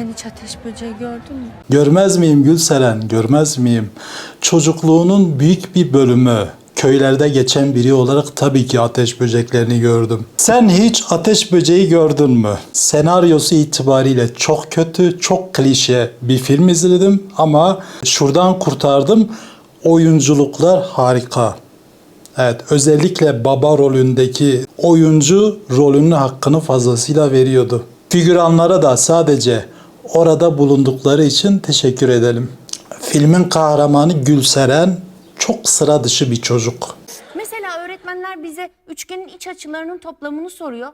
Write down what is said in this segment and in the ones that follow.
Sen hiç ateş böceği gördün mü? Görmez miyim Gülseren, görmez miyim? Çocukluğunun büyük bir bölümü köylerde geçen biri olarak tabii ki ateş böceklerini gördüm. Sen hiç ateş böceği gördün mü? Senaryosu itibariyle çok kötü, çok klişe bir film izledim ama şuradan kurtardım. Oyunculuklar harika. Evet, özellikle baba rolündeki oyuncu rolünün hakkını fazlasıyla veriyordu. Figüranlara da sadece orada bulundukları için teşekkür edelim. Filmin kahramanı Gülseren çok sıra dışı bir çocuk. Mesela öğretmenler bize üçgenin iç açılarının toplamını soruyor.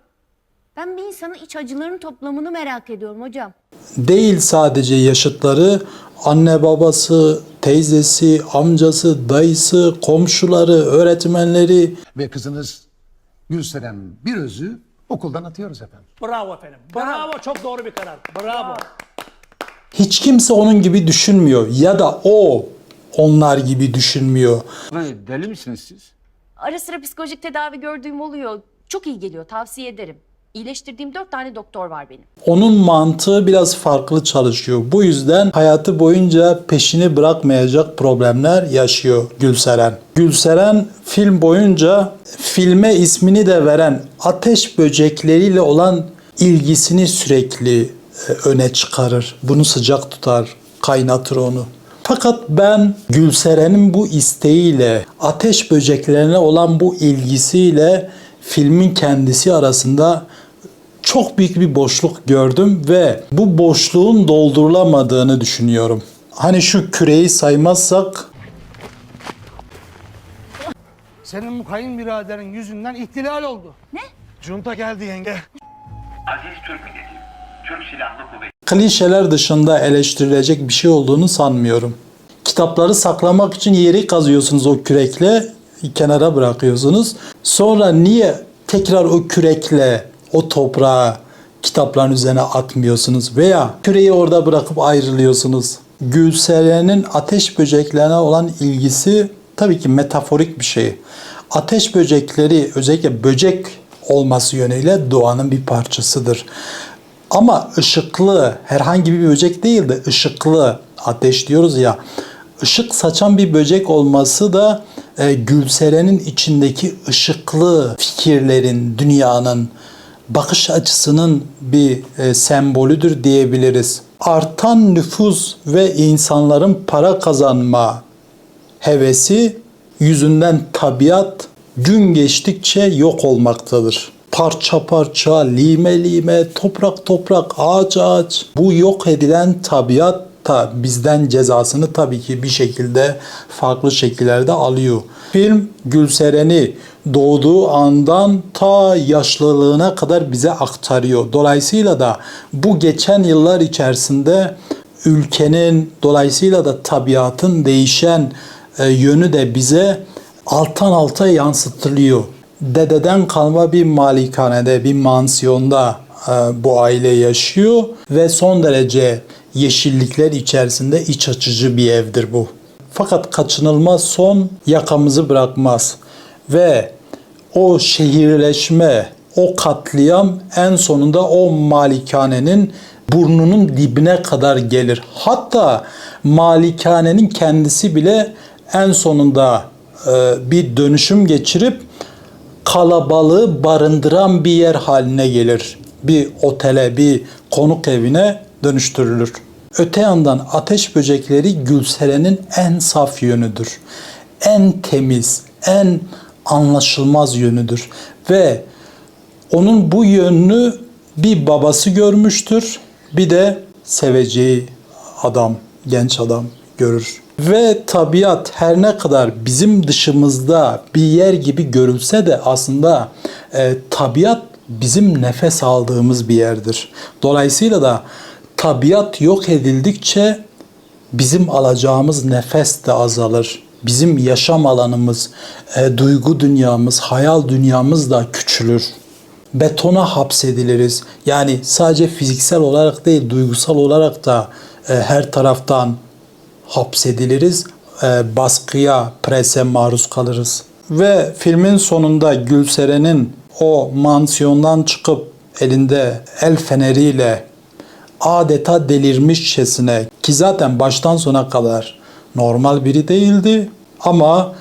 Ben bir insanın iç açılarının toplamını merak ediyorum hocam. Değil sadece yaşıtları, anne babası, teyzesi, amcası, dayısı, komşuları, öğretmenleri, Ve kızınız Gülseren bir özü okuldan atıyoruz efendim. Bravo efendim. Bravo. Çok doğru bir karar. Bravo. hiç kimse onun gibi düşünmüyor ya da o onlar gibi düşünmüyor. Deli misiniz siz? Ara sıra psikolojik tedavi gördüğüm oluyor. Çok iyi geliyor tavsiye ederim. İyileştirdiğim dört tane doktor var benim. Onun mantığı biraz farklı çalışıyor. Bu yüzden hayatı boyunca peşini bırakmayacak problemler yaşıyor Gülseren. Gülseren film boyunca filme ismini de veren ateş böcekleriyle olan ilgisini sürekli e, öne çıkarır. Bunu sıcak tutar, kaynatır onu. Fakat ben Gülseren'in bu isteğiyle, ateş böceklerine olan bu ilgisiyle filmin kendisi arasında çok büyük bir boşluk gördüm ve bu boşluğun doldurulamadığını düşünüyorum. Hani şu küreyi saymazsak Senin bu kayınbiraderin yüzünden ihtilal oldu. Ne? Junta geldi yenge. Aziz Türk milleti, Türk Silahlı Kuvvetleri klişeler dışında eleştirilecek bir şey olduğunu sanmıyorum. Kitapları saklamak için yeri kazıyorsunuz o kürekle, kenara bırakıyorsunuz. Sonra niye tekrar o kürekle o toprağı kitapların üzerine atmıyorsunuz veya küreyi orada bırakıp ayrılıyorsunuz? Gülseren'in ateş böceklerine olan ilgisi tabii ki metaforik bir şey. Ateş böcekleri özellikle böcek olması yönüyle doğanın bir parçasıdır. Ama ışıklı herhangi bir böcek değil de ışıklı ateş diyoruz ya ışık saçan bir böcek olması da e, Gülseren'in içindeki ışıklı fikirlerin, dünyanın bakış açısının bir e, sembolüdür diyebiliriz. Artan nüfus ve insanların para kazanma hevesi yüzünden tabiat gün geçtikçe yok olmaktadır. Parça parça, lime lime, toprak toprak, ağaç ağaç. Bu yok edilen tabiat da bizden cezasını tabii ki bir şekilde farklı şekillerde alıyor. Film Gülseren'i doğduğu andan ta yaşlılığına kadar bize aktarıyor. Dolayısıyla da bu geçen yıllar içerisinde ülkenin dolayısıyla da tabiatın değişen e, yönü de bize alttan alta yansıtılıyor. Dededen kalma bir malikanede, bir mansiyonda e, bu aile yaşıyor ve son derece yeşillikler içerisinde iç açıcı bir evdir bu. Fakat kaçınılmaz son yakamızı bırakmaz ve o şehirleşme, o katliam en sonunda o malikanenin burnunun dibine kadar gelir. Hatta malikanenin kendisi bile en sonunda e, bir dönüşüm geçirip kalabalığı barındıran bir yer haline gelir. Bir otele, bir konuk evine dönüştürülür. Öte yandan ateş böcekleri Gülseren'in en saf yönüdür. En temiz, en anlaşılmaz yönüdür. Ve onun bu yönünü bir babası görmüştür, bir de seveceği adam, genç adam görür. Ve tabiat her ne kadar bizim dışımızda bir yer gibi görülse de aslında e, tabiat bizim nefes aldığımız bir yerdir. Dolayısıyla da tabiat yok edildikçe bizim alacağımız nefes de azalır. Bizim yaşam alanımız, e, duygu dünyamız, hayal dünyamız da küçülür. Betona hapsediliriz. Yani sadece fiziksel olarak değil, duygusal olarak da e, her taraftan hapsediliriz. E, baskıya, prese maruz kalırız. Ve filmin sonunda Gülseren'in o mansiyondan çıkıp elinde el feneriyle adeta delirmişçesine ki zaten baştan sona kadar normal biri değildi ama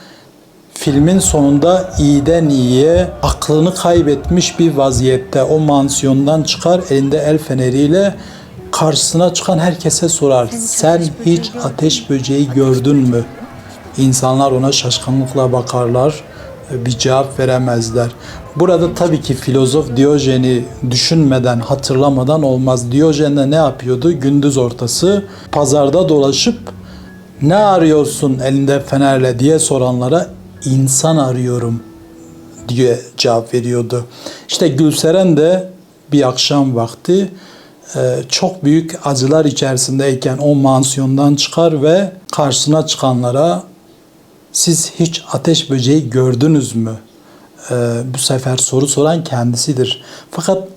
filmin sonunda iyiden iyiye aklını kaybetmiş bir vaziyette o mansiyondan çıkar elinde el feneriyle karşısına çıkan herkese sorar. Sen hiç ateş böceği gördün mü? İnsanlar ona şaşkınlıkla bakarlar, bir cevap veremezler. Burada tabii ki filozof Diyojen'i düşünmeden, hatırlamadan olmaz. Diyojen de ne yapıyordu? Gündüz ortası pazarda dolaşıp ne arıyorsun elinde fenerle diye soranlara insan arıyorum diye cevap veriyordu. İşte Gülseren de bir akşam vakti e, çok büyük acılar içerisindeyken o mansiyondan çıkar ve karşısına çıkanlara siz hiç ateş böceği gördünüz mü? E, bu sefer soru soran kendisidir. Fakat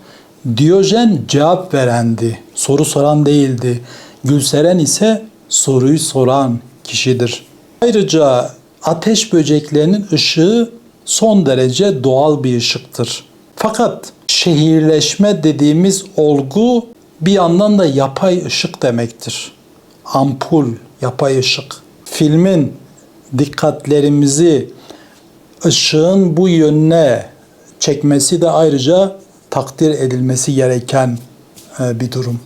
Diyojen cevap verendi. Soru soran değildi. Gülseren ise soruyu soran kişidir. Ayrıca ateş böceklerinin ışığı son derece doğal bir ışıktır. Fakat şehirleşme dediğimiz olgu bir yandan da yapay ışık demektir. Ampul, yapay ışık. Filmin dikkatlerimizi ışığın bu yönüne çekmesi de ayrıca takdir edilmesi gereken e, bir durum.